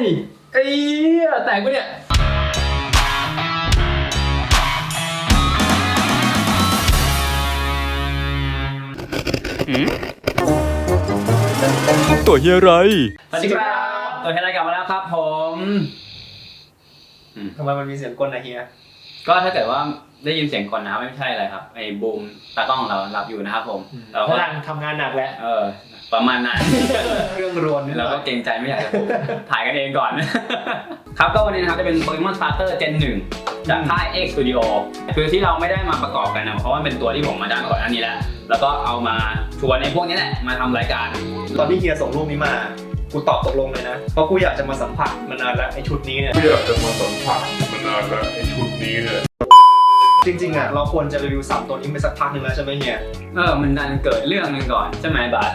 ยไอ้เหี้ยแตกปะเนี่ย ตัวเฮียอะไร สวัสดีครับตัวเฮลไลกลับมาแล้วครับผม ทำไมมันมีเสียงกลนะเฮีย ก็ถ้าเกิดว่า ได้ยินเสียงก่อนนะครับไม่ใช่อะไรครับ ไอ้บูมตากล้องของเรารับอยู่นะครับผมเราก็กำลังทำงานหนักแล้วเออ ประมาณนั้นเครื่องรวนนิดหเราน่อยก็เกรงใจไม่อยากจะพูดถ่ายกันเองก่อน ครับก็วันนี้นะครับจะเป็น Pokemon Starter Gen 1จากค่าย X Studio คือที่เราไม่ได้มาประกอบกันนะเพราะว่าเป็นตัวที่ผมมาดันก่อนอันนี้แหละแล้วก็เอามาชวนไอ้พวกนี้แหละมาทำรายการ ตอนที่เฮียส่งรูปนี้มากูตอบตกลงเลยนะ เพราะกูอยากจะมาสัมผัสมานานแล้วไอชุดนี้เนี่ยไม่อยากจะมาสัมผัสมานานแล้วไอ้ชุดนี้เนี่ย จริงๆอะเราควรจะรีวิวสามตัวนี้ไปสักพักหนึ่งแล้วใช่ไหมเฮียเออมันดันเกิดเรื่องหนึงก่อนใช่ไหมบาส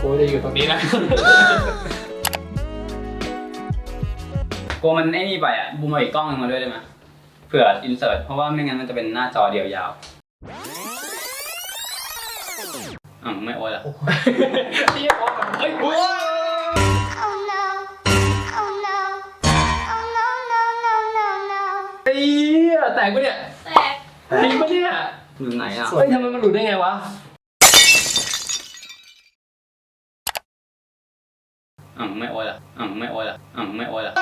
กูจะอยู่ตรงนี้นะกลัวมันไอ้นี่ไปอะบูมเอาอีกกล้องหนึงมาด้วยได้ไหมเผื่ออินเสิร์ตเพราะว่าไม่งั้นมันจะเป็นหน้าจอเดียวยาวอะไม่โอ้ยละเฮียบอกแบบเฮ้ย Oh no. Oh no. Oh no, no, no, no, no. ไอ้เหี้ยแตกปะเนี่ยแตก จริงปะเนี่ยอยู่ไหนอะ เฮ้ยทำไมมันหลุดได้ไงวะ อะไม่โอ้ยละอะไม่โอ้ยละอะไม่โอ้ยละเ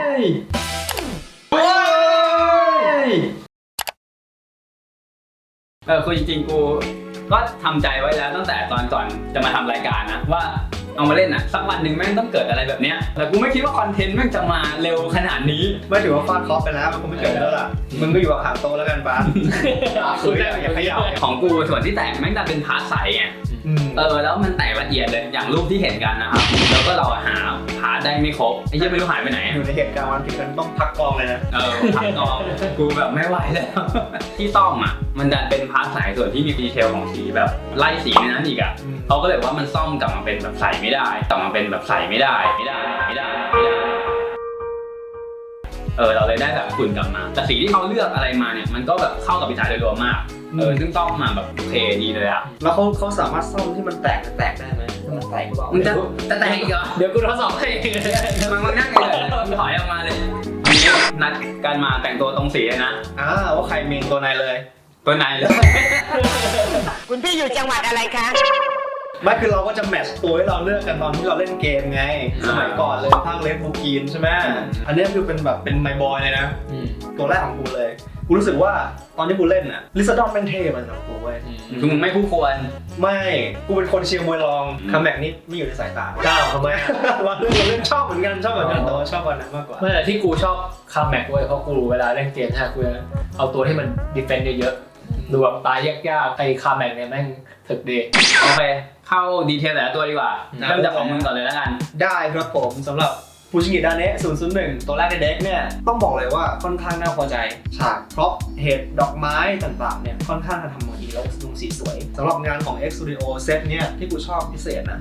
ฮ้ยเฮ้ยเออคือจริงๆกูก็ทำใจไว้แล้วตั้งแต่ตอนก่อนจะมาทำรายการนะว่า เอามาเล่นอะสักวันหนึ่งแม่งต้องเกิดอะไรแบบเนี้ยแต่กูไม่คิดว่าคอนเทนต์แม่งจะมาเร็วขนาดนี้ ไม่ถือว่าฟาดเคอไปแล้วมันคงไม่เกิดแล้วล่ะมึงก็อยู่กับหางโตะแล้วกันป้า คืออย่าอย่าขยับ ของกูส่วนที่แตกแม่งจะเป็นพาร์ทใสไง อืม เออแล้วมันแตกละเอียดเลยอย่างรูปที่เห็นกันนะครับแล้วก็เราหาพาร์ทได้ไม่ครบไอ้เหี้ยไม่รู้หายไปไหน อยู่ในเหตุการณ์วันผิดกันต้องพักกองเลยนะ เออพักกองกูแบบไม่ไหวแล้ว ที่ซ่อมอะ มันดันเป็นพาร์ทใสส่วนที่มีดีเทลของสีแบบไล่สีในนั้นอีกอะอืมเขาก็เลยว่ามันซ่อมกลับมาเป็นแบบใสไม่ได้กลับมาเป็นแบบใสไม่ได้ไม่ได้ไม่ได้ไม่ได้ เออเราเลยได้แบบฝุ่นกลับมา แต่สีที่เขาเลือกอะไรมาเนี่ยมันก็แบบเข้ากับดีไซน์โดยรวมมากเออซึ่งซ่อมมาแบบโอเคดีเลยอะแล้วเขาเขาสามารถซ่อมที่มันแตกแตกได้ไหมถ้ามันแตกหรือเปล่ามันจะจะแตกอีกเหรอเดี๋ยวกูทดสอบให้มันมันนั่งเลยมันถอยออกมาเลยวันนี้นัดกันมาแต่งตัวตรงสีเลยนะอ่าว่าใครเมนตัวไหนเลย ตัวไหนเลย คุณพี่อยู่จังหวัดอะไรคะ ไม่คือเราก็จะแมทช์ตัวให้เราเลือกกันตอนที่เราเล่นเกมไงสมัยก่อนเลยภาคเลฟบูกีนใช่ไหมอันนี้คือเป็นแบบเป็นไมบอยเลยนะตัวแรกของกูเลย กูรู้สึกว่าตอนที่กูเล่นน่ะลิซาดอนแม่งเท่มันสำหรับกูเว้ย คือมึงไม่คู่ควร ไม่ กูเป็นคนเชียร์มวยรองอืม คัมแบ็กนี่ไม่อยู่ในสายตาก้าวทำไมเราเล่นเราเล่นชอบเหมือนกันชอบเหมือนกันแต่ว่าชอบวันนั้นมากกว่า ไม่แต่ที่กูชอบคัมแม็กเว้ยเพราะกูเวลาเล่นเกมถ้ากูจะเอาตัวที่มันดีเฟนต์เยอะๆดูแบบตายยากๆไอ้คัมแม็กเนี่ยแม่งถึกดีโอเค เข้าดีเทลแต่ละตัวดีกว่าอืมเริ่มจากของมึงก่อนเลยแล้วกัน ได้ครับผมสำหรับฟูชิงิดาเนะ001 ตัวแรกในเด็กเนี่ย ต้องบอกเลยว่าค่อนข้างน่าพอใจ ฉากพร็อพเหตุดอกไม้ต่างๆ เนี่ย ค่อนข้างจะทำมาดีแล้วลงสีสวยสำหรับงานของ X Studio เซตเนี่ย ที่กูชอบพิเศษนะ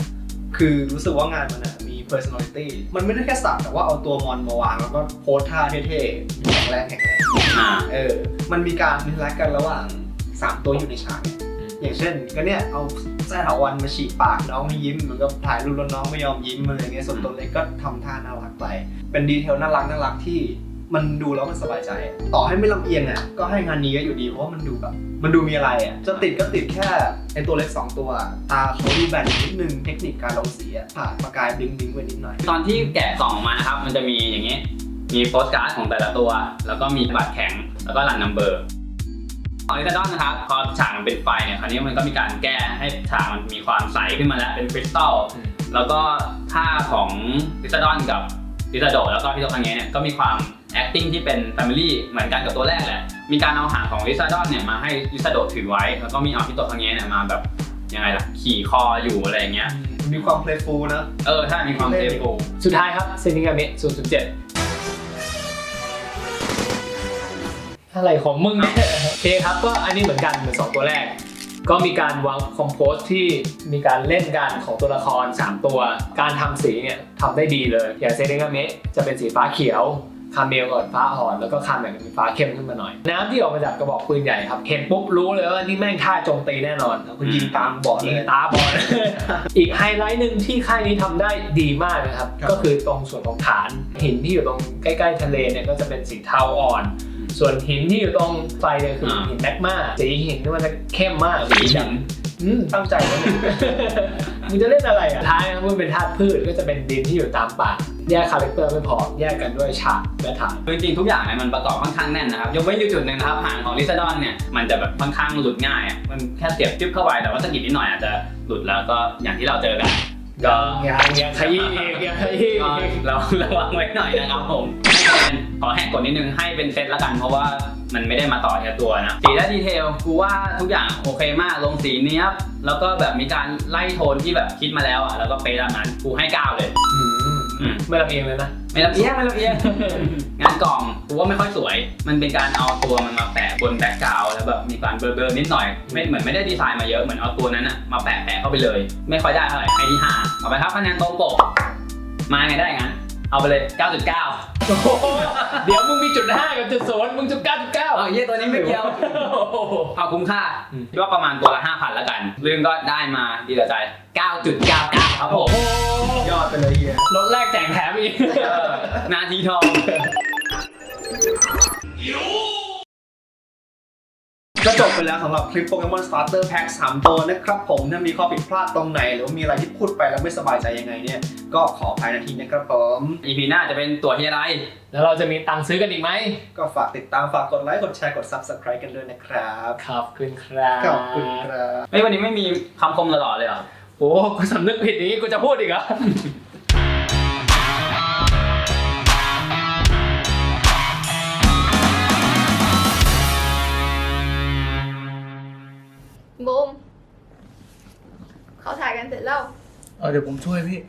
คือรู้สึกว่างานมันอะมี personality มันไม่ได้แค่สักแต่ว่าเอาตัวมอนมาวาง แล้วก็โพสท่าเท่ๆแข็งแรงแข็งแรงอ่าเออ มันมีการมิลักกันระหว่าง 3 ตัวอยู่ในฉากเนี่ยอย่างเช่นก็เนี่ยเอา แซ่ถาวันมาฉีกปากน้องให้ยิ้มเหมือนกับถ่ายรูปแล้วน้องไม่ยอมยิ้มอะไรเงี้ยส่วนตัวเล็กก็ทำท่าน่ารักไป เป็นดีเทลน่ารักน่ารักที่มันดูแล้วมันสบายใจ ต่อให้ไม่ลำเอียงอะก็ให้งานนี้เยอยู่ดีเพราะว่ามันดูแบบมันดูมีอะไรอะจะติดก็ติดแค่ไอตัวเล็ก 2 ตัว ตาเขาดูแบนนิดนึงเทคนิคการลงสีอะผ่านประกายบลิงบลิงไว้นิดหน่อย ตอนที่แกะกล่องออกมานะครับมันจะมีอย่างนี้ มีโปสการ์ดของแต่ละตัว แล้วก็มีบัตรแข็งแล้วก็รันนัมเบอร์ ของลิซาดอนนะครับพอฉากมันเป็นไฟเนี่ยคราวนี้มันก็มีการแก้ให้ฉากมันมีความใสขึ้นมาแล้วเป็นคริสตัลแล้วก็ท่าของลิซาดอนกับลิซาโดแล้วก็พี่โตคังเงะเนี่ยก็มีความ acting ที่เป็น family เหมือนกันกับตัวแรกแหละ มีการเอาหางของลิซาดอนเนี่ยมาให้ลิซาโดถือไว้ แล้วก็มีเอาพี่โตคังเงะเนี่ยมาแบบยังไงล่ะ ขี่คออยู่อะไรอย่างเงี้ย มีความ playful นะ เออ ถ้ามีความเซฟโสุดท้ายครับเซนิกาเมะ007 อะไรของมึงเนี่ยโอเคครับก็อันนี้เหมือนกันเหมือนสองตัวแรก ก็มีการวางคอมโพสที่มีการเล่นกันของตัวละคร 3 ตัว การทำสีเนี่ยทำได้ดีเลยอย่างเซนิกาเมะจะเป็นสีฟ้าเขียวคาเมลก่อนฟ้าอ่อนแล้วก็คาเมลมีฟ้าเข้มขึ้นมาหน่อย น้ำที่ออกมาจากกระบอกปืนใหญ่ครับ เห็นปุ๊บรู้เลยว่านี่แม่งท่าโจมตีแน่นอนคุณยิงตามบอดเลยิงยตาบอลอีกไฮไลท์หนึ่งที่ค่ายนี้ทำได้ดีมากนะครับครับ ก็คือตรงส่วนของฐานหินที่อยู่ตรงใกล้ ๆ ทะเลเนี่ยก็จะเป็นสีเทาอ่อน ส่วนหินที่อยู่ตรงไฟเนี่ยคือหินแมกมาสีหินนี่มันจะเข้มมากสีดอืมตั้งใจแล้วเนี่ยมึงจะเล่นอะไรอะท้ายนะครับมันเป็นธาตุพืชก็จะเป็นดินที่อยู่ตามป่าแยกคาแรคเตอร์ไม่พอแยกกันด้วยฉากและฐานคือจริงๆทุกอย่างเนี่ยมันประกอบค่อนข้างแน่นนะครับยกเว้นอยู่จุดหนึ่งนะครับหางของลิซาดอนเนี่ยมันจะแบบค่อนข้างหลุดง่ายอะมันแค่เสียบจิ๊บเข้าไปแต่ว่าสะกิดนิดหน่อยอาจจะหลุดแล้วก็อย่างที่เราเจอกัน ก็ยังยังขยี้อีกยังขยี้ก็อีกเราระวังไว้หน่อยนะครับผมให้คะแนนขอแหกกฎนิดนึงให้เป็นเซตละกันเพราะว่ามันไม่ได้มาต่อแค่ตัวนะสีและดีเทลกูว่าทุกอย่างโอเคมากลงสีเนี้ยบแล้วก็แบบมีการไล่โทนที่แบบคิดมาแล้วอะแล้วก็เป๊ะตามนั้นกูให้เก้าเลยอืมอืมไม่ลำเอียงเลยนะ ไม่ละเอียดไม่ละเอียดงานกล่องกูว่าไม่ค่อยสวย มันเป็นการเอาตัวมันมาแปะบนแบ็กกราวด์แล้วแบบมีการเบลอๆนิดหน่อยไม่เหมือนไม่ได้ดีไซน์มาเยอะเหมือนเอาตัวนั้นอะมาแปะแปะเข้าไปเลย ไม่ค่อยได้เท่าไหร่ให้ที่ห้าเอาไปครับคะแนนตรงปกมาไงได้งั้นเอาไปเลย 9.9โอ้โหเดี๋ยวมึงมีจุดห้ากับจุดศูนย์มึงจุดเก้าจุดเก้าเอาเยี่ยตัวนี้ไม่เกี่ยวเอาคุ้มค่าอืมคิดว่าประมาณตัวละ5,000แล้วกันเรื่องก็ได้มาดีต่อใจ 9.99 ครับผม ยอดไปเลยเฮียรถแรกแจกแถมอีกเออนาทีทอง ก็จบไปแล้วสำหรับคลิปโปเกมอนสตาร์เตอร์แพ็ก3ตัวนะครับผม ถ้ามีข้อผิดพลาดตรงไหน หรือว่ามีอะไรที่พูดไปแล้วไม่สบายใจยังไงเนี่ย ก็ขออภัยนาทีนะครับผมอีพีหน้าจะเป็นตัวเฮียไร แล้วเราจะมีตังค์ซื้อกันอีกไหม ก็ฝากติดตามฝากกดไลค์ กดแชร์ กด Subscribe กันด้วยนะครับ ขอบคุณครับ ขอบคุณครับ ไม่วันนี้ไม่มีคำคมหล่อๆเลยเหรอ โอ้กูสำนึกผิดอย่างนี้กูจะพูดอีกเหรอบูมเขาถ่ายกันเสร็จแล้ว เออเดี๋ยวผมช่วยพี่